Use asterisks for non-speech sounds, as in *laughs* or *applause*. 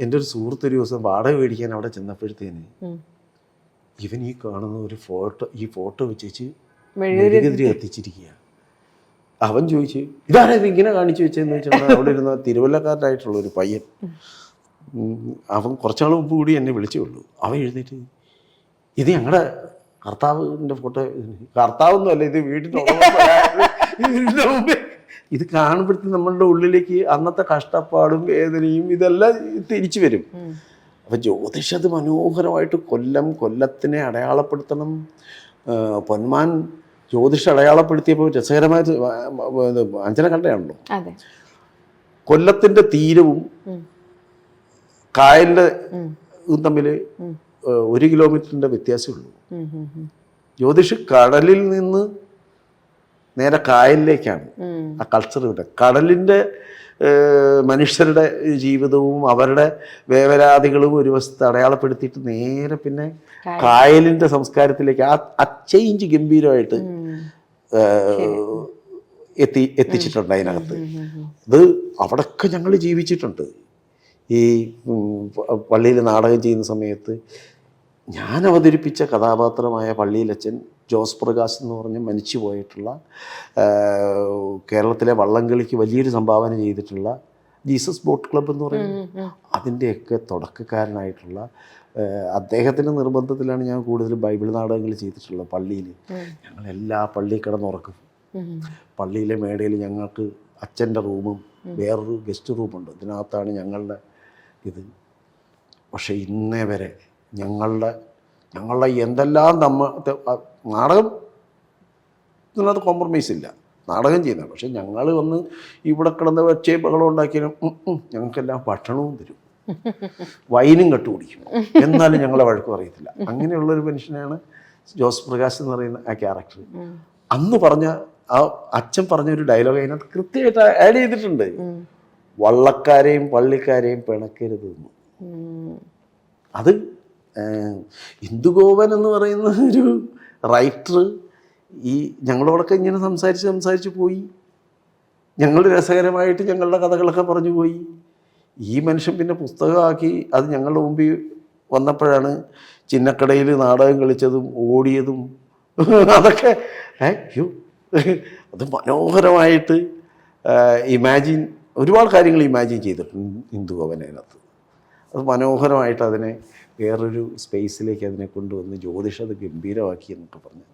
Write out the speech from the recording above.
എന്റെ ഒരു സുഹൃത്ത് ഒരു ദിവസം വാടക മേടിക്കാൻ അവിടെ ചെന്നപ്പോഴത്തേന്. ഇവൻ ഈ കാണുന്ന ഒരു ഫോട്ടോ ഈ ഫോട്ടോ വെച്ചേച്ച് മെഴുകുതിരി കത്തിച്ചിരിക്കുക അവൻ ചോദിച്ചു ഇതാരാ ഇത് ഇങ്ങനെ കാണിച്ചു വെച്ചെന്ന് വെച്ചാൽ അവിടെ ഇരുന്ന തിരുവല്ലക്കാരനായിട്ടുള്ള ഒരു പയ്യൻ. അവൻ കുറച്ചാൾ മുമ്പ് കൂടി എന്നെ വിളിച്ചേ ഉള്ളൂ അവൻ എഴുന്നേറ്റ് ഇത് ഞങ്ങളുടെ കർത്താവിന്റെ ഫോട്ടോ കർത്താവൊന്നും അല്ല ഇത് വീട്ടിൽ *laughs* മുമ്പേ ഇത് കാണുമ്പോഴത്തേക്കും നമ്മളുടെ ഉള്ളിലേക്ക് അന്നത്തെ കഷ്ടപ്പാടും വേദനയും ഇതെല്ലാം തിരിച്ചു വരും. അപ്പൊ ജ്യോതിഷ അത് മനോഹരമായിട്ട് കൊല്ലം കൊല്ലത്തിനെ അടയാളപ്പെടുത്തണം. പൊന്മാൻ ജ്യോതിഷ അടയാളപ്പെടുത്തിയപ്പോൾ രസകരമായ അഞ്ചന കണ്ടയാണല്ലോ കൊല്ലത്തിന്റെ തീരവും. കായലിന്റെ തമ്മിൽ തമ്മിൽ ഒരു കിലോമീറ്ററിന്റെ വ്യത്യാസമേ ഉള്ളൂ. ഉം, ഉം, ഉം. ജ്യോതിഷ് കടലിൽ നിന്ന് നേരെ കായലിലേക്കാണ്. ആ കൾച്ചർ ഇവിടെ. കടലിന്റെ മനുഷ്യരുടെ ജീവിതവും അവരുടെ വേവലാതികളും ഒരു വശത്ത് അടയാളപ്പെടുത്തിയിട്ട് നേരെ പിന്നെ കായലിന്റെ സംസ്കാരത്തിലേക്ക് ആ അച്ചേഞ്ച് ഗംഭീരമായിട്ട് എത്തി എത്തിച്ചിട്ടുണ്ട് അതിനകത്ത്. ഇത് അവിടൊക്കെ ഞങ്ങൾ ജീവിച്ചിട്ടുണ്ട്. ഈ പള്ളിയിൽ നാടകം ചെയ്യുന്ന സമയത്ത് ഞാൻ അവതരിപ്പിച്ച കഥാപാത്രമായ പള്ളിയിലച്ചൻ ജോസ് പ്രകാശ് എന്ന് പറഞ്ഞ് മരിച്ചു പോയിട്ടുള്ള കേരളത്തിലെ വള്ളംകളിക്ക് വലിയൊരു സംഭാവന ചെയ്തിട്ടുള്ള ജീസസ് ബോട്ട് ക്ലബ്ബ് എന്ന് പറയുന്നത്. അതിന്റെയൊക്കെ തുടക്കക്കാരനായിട്ടുള്ള അദ്ദേഹത്തിന്റെ നിർബന്ധത്തിലാണ് ഞാൻ കൂടുതൽ ബൈബിൾ നാടകങ്ങൾ ചെയ്തിട്ടുള്ളത് പള്ളിയിൽ. ഞങ്ങൾ എല്ലാ പള്ളിയിൽ കിടന്നുറക്കും. പള്ളിയിലെ മേടയിൽ ഞങ്ങൾക്ക് അച്ഛന്റെ റൂമും വേറൊരു ഗസ്റ്റ് റൂമുണ്ട്. ഇതിനകത്താണ് ഞങ്ങളുടെ ഇത്. പക്ഷേ ഇന്നേ വരെ ഞങ്ങളുടെ ഞങ്ങളുടെ എന്തെല്ലാം നമ്മ നാടകം ഇതിനകത്ത് കോംപ്രമൈസ് ഇല്ല. നാടകം ചെയ്യുന്ന പക്ഷെ ഞങ്ങൾ വന്ന് ഇവിടെ കിടന്ന് വെച്ചേ ബഹളം ഉണ്ടാക്കിയാലും ഞങ്ങൾക്കെല്ലാം ഭക്ഷണവും തരും. വൈനും കട്ടുപിടിക്കും എന്നാലും ഞങ്ങളെ വഴക്കും അറിയത്തില്ല അങ്ങനെയുള്ളൊരു മനുഷ്യനാണ് ജോസ് പ്രകാശ് എന്ന് പറയുന്ന ആ ക്യാരക്ടർ അന്ന് പറഞ്ഞ ആ അച്ഛൻ പറഞ്ഞ ഒരു ഡയലോഗ് അതിനകത്ത് കൃത്യമായിട്ട് ആഡ് ചെയ്തിട്ടുണ്ട്. വള്ളക്കാരെയും പള്ളിക്കാരെയും പിണക്കരുത് എന്ന് അത് ഇന്ദുഗോപൻ എന്ന് പറയുന്ന ഒരു റൈറ്റർ ഈ ഞങ്ങളോടൊക്കെ ഇങ്ങനെ സംസാരിച്ച് സംസാരിച്ച് പോയി. ഞങ്ങൾ രസകരമായിട്ട് ഞങ്ങളുടെ കഥകളൊക്കെ പറഞ്ഞു പോയി. ഈ മനുഷ്യൻ പിന്നെ പുസ്തകമാക്കി അത് ഞങ്ങളുടെ മുമ്പിൽ വന്നപ്പോഴാണ് ചിന്നക്കടയിൽ നാടകം കളിച്ചതും ഓടിയതും അതൊക്കെ ഏ അത് മനോഹരമായിട്ട് ഇമാജിൻ ഒരുപാട് കാര്യങ്ങൾ ഇമാജിൻ ചെയ്തിട്ടുണ്ട് ഹിന്ദു ഭവനകത്ത് അത് മനോഹരമായിട്ട് അതിനെ വേറൊരു സ്പേസിലേക്ക് അതിനെ കൊണ്ടുവന്ന് ജ്യോതിഷം അത് ഗംഭീരമാക്കി എന്നൊക്കെ പറഞ്ഞു.